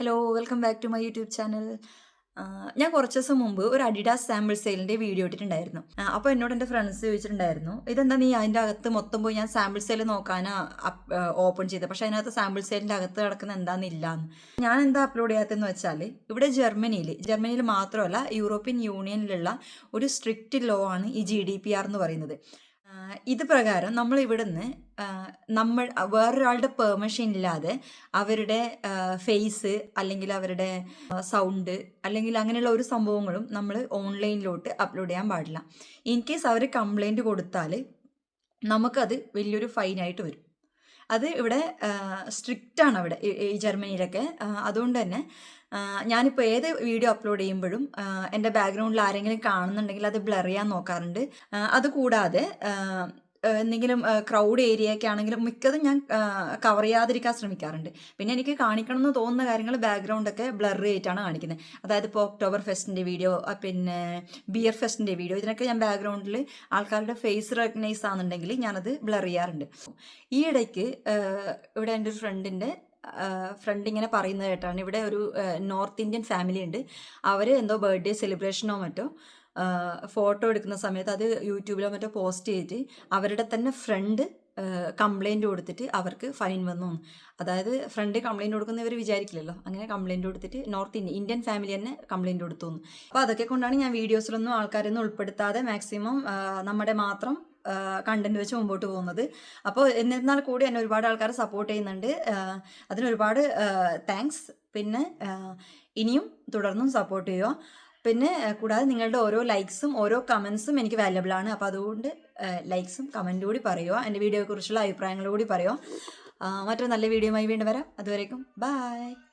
Hello welcome back to my YouTube channel ഞാൻ കുറച്ച് ദിവസം മുമ്പ് ഒരു അഡിഡാസ് സാമ്പിൾ സെയിലിന്റെ വീഡിയോ ഇട്ടിട്ടുണ്ടായിരുന്നു. അപ്പോൾ എന്നോട് എന്റെ ഫ്രണ്ട്സ് ചോദിച്ചിട്ടുണ്ടായിരുന്നു ഇതെന്താ നീ അതിന്റെ അകത്ത് മൊത്തം പോയി ഞാൻ സാമ്പിൾ സെയിൽ നോക്കാനാ ഓപ്പൺ ചെയ്തത് പക്ഷേ അതിനകത്ത് സാമ്പിൾ സെയിലിന്റെ അകത്ത് കിടക്കുന്ന എന്താണെന്നില്ല എന്ന് ഞാൻ എന്താ അപ്ലോഡ് ചെയ്യാത്തതെന്ന് വെച്ചാൽ ഇവിടെ ജർമ്മനിയിൽ ജർമ്മനിയിൽ മാത്രമല്ല യൂറോപ്യൻ യൂണിയനിലുള്ള ഒരു സ്ട്രിക്റ്റ് ലോ ആണ് ഈ ജി ഡി പി ആർ എന്ന് പറയുന്നത്. ഇത് പ്രകാരം നമ്മൾ ഇവിടുന്ന് നമ്മൾ വേറൊരാളുടെ പെർമിഷൻ ഇല്ലാതെ അവരുടെ ഫേസ് അല്ലെങ്കിൽ അവരുടെ സൗണ്ട് അല്ലെങ്കിൽ അങ്ങനെയുള്ള ഒരു സംഭവങ്ങളും നമ്മൾ ഓൺലൈനിലോട്ട് അപ്ലോഡ് ചെയ്യാൻ പാടില്ല. ഇൻ കേസ് അവർ കംപ്ലൈന്റ് കൊടുത്താൽ നമുക്കത് വലിയൊരു ഫൈനായിട്ട് വരും. അത് ഇവിടെ സ്ട്രിക്റ്റ് ആണ് അവിടെ ഈ- ജർമ്മനിയിലൊക്കെ. അതുകൊണ്ട് തന്നെ ഞാനിപ്പോൾ ഏത് വീഡിയോ അപ്ലോഡ് ചെയ്യുമ്പോഴും എന്റെ ബാക്ക്ഗ്രൗണ്ടിൽ ആരെങ്കിലും കാണുന്നുണ്ടെങ്കിൽ അത് ബ്ലർ ചെയ്യാൻ നോക്കാറുണ്ട്. അതുകൂടാതെ എന്തെങ്കിലും ക്രൗഡ് ഏരിയ ഒക്കെ ആണെങ്കിലും മിക്കതും ഞാൻ കവർ ചെയ്യാതിരിക്കാൻ ശ്രമിക്കാറുണ്ട്. പിന്നെ എനിക്ക് കാണിക്കണം എന്ന് തോന്നുന്ന കാര്യങ്ങൾ ബാക്ക്ഗ്രൗണ്ടൊക്കെ ബ്ലർ ചെയ്തിട്ടാണ് കാണിക്കുന്നത്. അതായത് ഇപ്പോൾ ഒക്ടോബർ ഫെസ്റ്റിന്റെ വീഡിയോ പിന്നെ ബിയർ ഫെസ്റ്റിന്റെ വീഡിയോ ഇതിനൊക്കെ ഞാൻ ബാക്ക്ഗ്രൗണ്ടിൽ ആൾക്കാരുടെ ഫേസ് റെക്കഗ്നൈസ് ആണെന്നുണ്ടെങ്കിൽ ഞാനത് ബ്ലർ ചെയ്യാറുണ്ട്. ഈ ഇടയ്ക്ക് ഇവിടെ എന്റെ ഒരു ഫ്രണ്ടിന്റെ ഫ്രണ്ട് ഇങ്ങനെ പറയുന്നത് കേട്ടാണ്. ഇവിടെ ഒരു നോർത്ത് ഇന്ത്യൻ ഫാമിലി ഉണ്ട്. അവർ എന്തോ ബർത്ത്ഡേ സെലിബ്രേഷനോ മറ്റോ ഫോട്ടോ എടുക്കുന്ന സമയത്ത് അത് യൂട്യൂബിലോ മറ്റോ പോസ്റ്റ് ചെയ്തിട്ട് അവരുടെ തന്നെ ഫ്രണ്ട് കംപ്ലൈന്റ് കൊടുത്തിട്ട് അവർക്ക് ഫൈൻ വന്നു. അതായത് ഫ്രണ്ട് കംപ്ലൈന്റ് കൊടുക്കുന്നവർ വിചാരിക്കില്ലല്ലോ. അങ്ങനെ കംപ്ലൈന്റ് കൊടുത്തിട്ട് നോർത്ത് ഇന്ത്യ ഇന്ത്യൻ ഫാമിലി തന്നെ കംപ്ലൈന്റ് കൊടുത്തു. അപ്പോൾ അതൊക്കെ കൊണ്ടാണ് ഞാൻ വീഡിയോസിലൊന്നും ആൾക്കാരൊന്നും ഉൾപ്പെടുത്താതെ മാക്സിമം നമ്മുടെ മാത്രം കണ്ടന്റ് വെച്ച് മുമ്പോട്ട് പോകുന്നത്. അപ്പോൾ എന്നിരുന്നാൽ കൂടി എന്നെ ഒരുപാട് ആൾക്കാർ സപ്പോർട്ട് ചെയ്യുന്നുണ്ട്. അതിന് ഒരുപാട് താങ്ക്സ് പിന്നെ ഇനിയും തുടർന്നും സപ്പോർട്ട് ചെയ്യുക. പിന്നെ കൂടാതെ നിങ്ങളുടെ ഓരോ ലൈക്സും ഓരോ കമൻസും എനിക്ക് വാല്യബിൾ ആണ്. അപ്പോൾ അതുകൊണ്ട് ലൈക്സും കമന്റും കൂടി പറയുക എന്റെ വീഡിയോയെക്കുറിച്ചുള്ള അഭിപ്രായങ്ങളും കൂടി പറയുക മറ്റൊരു നല്ല വീഡിയോയുമായി വീണ്ടും വരാം. അതുവരേക്കും ബൈ